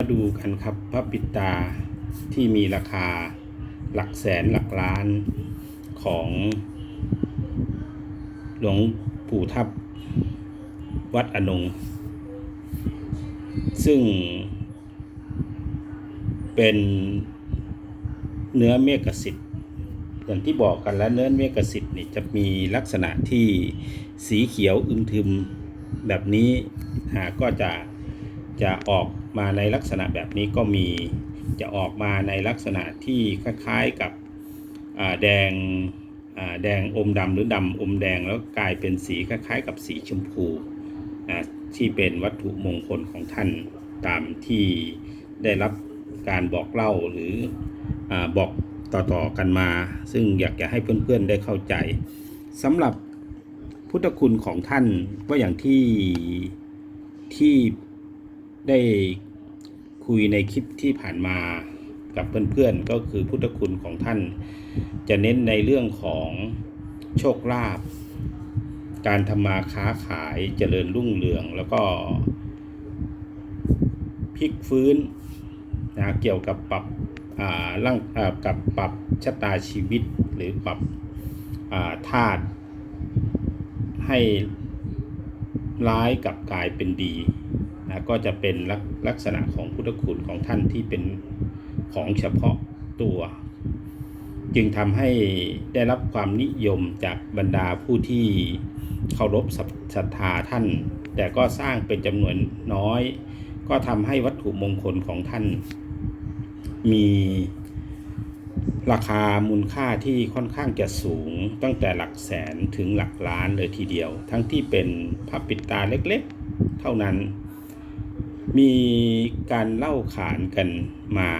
มาดูกันครับพระปิตาที่มีราคาหลักแสนหลักล้านของหลวงปู่ทับวัดอนง ซึ่งเป็นเนื้อเมฆสิทธิ์อย่างที่บอกกันแล้วเนื้อเมฆสิทธิ์นี่จะมีลักษณะที่สีเขียวอึมทึมแบบนี้ก็จะจะออก มาในลักษณะแบบนี้ก็มีจะออกมาในลักษณะที่คล้ายๆกับแดงแดงอมดำหรือดำอมแดงแล้วกลายเป็นสีคล้ายๆ กับสีชมพูที่เป็นวัตถุมงคลของท่านตามที่ได้รับการบอกเล่าหรืออบอกต่อๆกันมา ซึ่งอยากจะให้เพื่อนๆได้เข้าใจสำหรับพุทธคุณของท่านก็อย่างที่ที่ได้ คุยในคลิปที่ผ่านมากับเพื่อนๆก็คือพุทธคุณของท่าน จะเน้นในเรื่องของโชคลาภการทำมาค้าขายเจริญรุ่งเรือง แล้วก็พลิกฟื้นนะเกี่ยวกับปรับร่างกับปรับชะตาชีวิตหรือปรับาธาตุให้ร้ายกับกลายเป็นดี นะก็จะเป็นลักลักษณะของพุทธคุณของท่านที่เป็นของเฉพาะตัว จึงทำให้ได้รับความนิยมจากบรรดาผู้ที่เคารพศรัทธาท่าน แต่ก็สร้างเป็นจำนวนน้อย ก็ทำให้วัตถุมงคลของท่าน มีราคามูลค่าที่ค่อนข้างจะสูงตั้งแต่หลักแสนถึงหลักล้านเลยทีเดียว ทั้งที่เป็นพระปิดตาเล็กๆ เท่านั้น มีการเล่าขานกันมา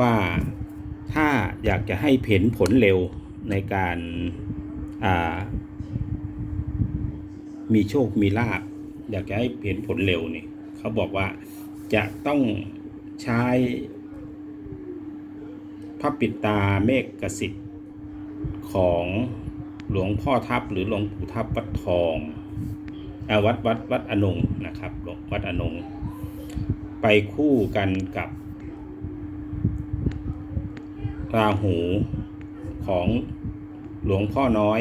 ว่าถ้าอยากจะให้เห็นผลเร็วในการามีโชคมีลาบอยากจะให้เห็นผลเร็วนี่เขาบอกว่าจะต้องใช้พระปิดตาเมฆกสิทธิ์ของหลวงพ่อทับหรือหลวงปู่ทับวัดทอง วัดวัดวัดอนงนะครับหลวงวัดอนง ไปคู่กันกับราหูของหลวงพ่อน้อย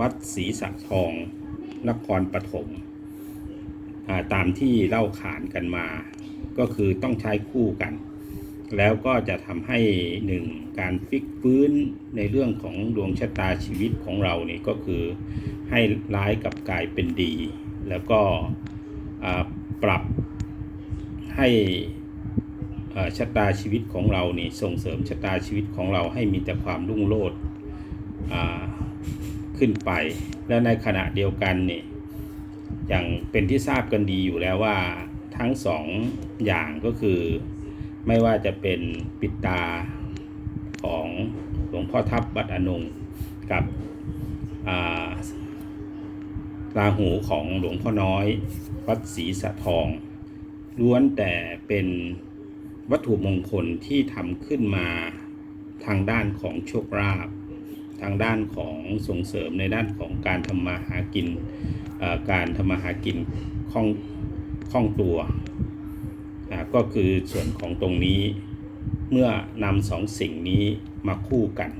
วัดศรีสักทองนครปฐมอ่าตามที่เล่าขานกันมา ก็คือต้องใช้คู่กัน แล้วก็จะทำให้หนึ่งการฟิกฟื้นในเรื่องของดวงชะตาชีวิตของเรานี่ก็คือให้ร้ายกับกลายเป็นดี แล้วก็ปรับให้ชะตาชีวิตของเรานี่ส่งเสริมชะตาชีวิตของเราให้มีแต่ความรุ่งโรจน์ขึ้นไป แล้วในขณะเดียวกันนี่อย่างเป็นที่ทราบกันดีอยู่แล้วว่าทั้งสองอย่างก็คือ ไม่ว่าจะเป็นปิดตาของหลวงพ่อทับวัดอนงกับาราหูของหลวงพ่อน้อยวัดศรีสะทอง ล้วนแต่เป็นวัตถุมงคลที่ทำขึ้นมาทางด้านของโชคลาภทางด้านของส่งเสริมในด้านของการทำมาหากินการทำมาหากินคล่องคล่องตัว อ่าก็คือส่วนของตรงนี้เมื่อนำสองสิ่งนี้มาคู่กัน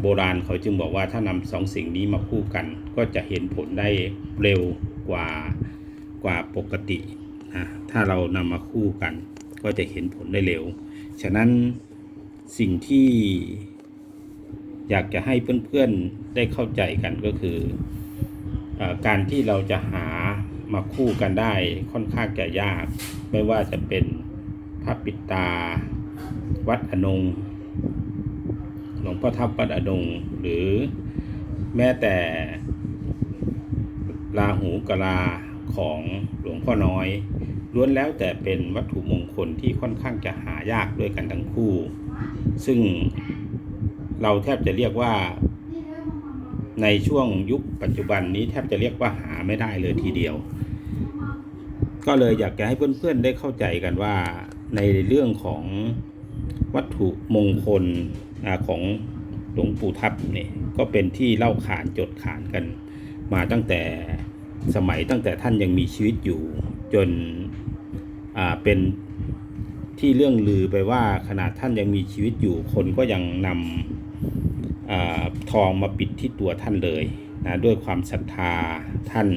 โบราณเขาจึงบอกว่าถ้านำสองสิ่งนี้มาคู่กัน ก็จะเห็นผลได้เร็วกว่ากว่าปกตินะถ้าเรานำมาคู่กัน ก็จะเห็นผลได้เร็ว ฉะนั้นสิ่งที่อยากจะให้เพื่อนๆได้เข้าใจกันก็คืออการที่เราจะหา มาคู่กันได้ค่อนข้างจะยาก ไม่ว่าจะเป็นพระปิตา วัดอนงหลวงพ่อทับวัดอนงหรือแม้แต่ราหูกะลาของหลวงพ่อน้อยล้วนแล้วแต่เป็นวัตถุมงคลที่ค่อนข้างจะหายากด้วยกันทั้งคู่ ซึ่งเราแทบจะเรียกว่าในช่วงยุคปัจจุบันนี้แทบจะเรียกว่าหาไม่ได้เลยทีเดียว ก็เลยอยากจะให้เพื่อนๆได้เข้าใจกันว่าในเรื่องของวัตถุมงคลอของหลวงปู่ทับเนี่ยก็เป็นที่เล่าขานจดขานกัน มาตั้งแต่สมัยตั้งแต่ท่านยังมีชีวิตอยู่ จนเป็นที่เรื่องลือไปว่าขนาดท่านยังมีชีวิตอยู่คนก็ยังนำอทองมาปิดที่ตัวท่านเลยนะด้วยความศรัทธาท่าน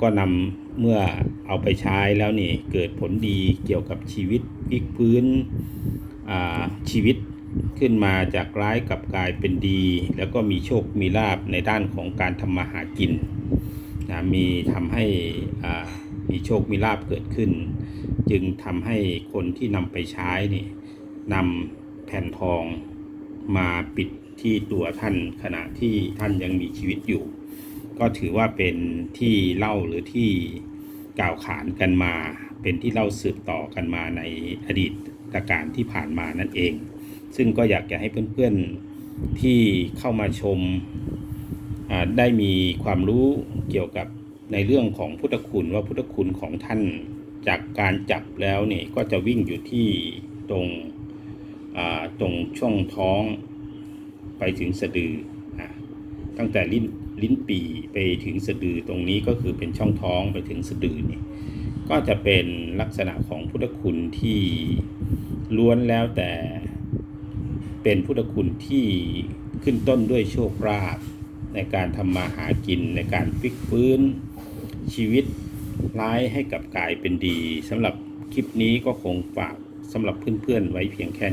ก็นำ เมื่อเอาไปใช้แล้วนี่เกิดผลดีเกี่ยวกับชีวิตพลิกพื้นชีวิตขึ้นมาจากร้ายกลับกลายเป็นดี แล้วก็มีโชคมีลาบในด้านของการทำมาหากินนะมีทำให้มีโชคมีลาบเกิดขึ้น จึงทำให้คนที่นำไปใช้นี่นำแผ่นทองมาปิดที่ตัวท่านขณะที่ท่านยังมีชีวิตอยู่ ก็ถือว่าเป็นที่เล่าหรือที่กล่าวขานกันมา เป็นที่เล่าสืบต่อกันมาในอดีตการที่ผ่านมานั่นเอง ซึ่งก็อยากจะให้เพื่อนๆที่เข้ามาชมได้มีความรู้เกี่ยวกับในเรื่องของพุทธคุณว่าพุทธคุณของท่านจากการจับแล้วเนี่ยก็จะวิ่งอยู่ที่ตรงตรงช่องท้องไปถึงสะดือตั้งแต่ลิ้น ลิ้นปีไปถึงสะดือตรงนี้ก็คือเป็นช่องท้องไปถึงสะดือนี่ก็จะเป็นลักษณะของพุทธคุณที่ล้วนแล้วแต่เป็นพุทธคุณที่ขึ้นต้นด้วยโชคลาภในการทำมาหากินในการพลิกฟื้นชีวิตร้ายให้กับกายเป็นดีสำหรับคลิปนี้ก็คงฝากสำหรับเพื่อนๆไว้เพียงแค่นี้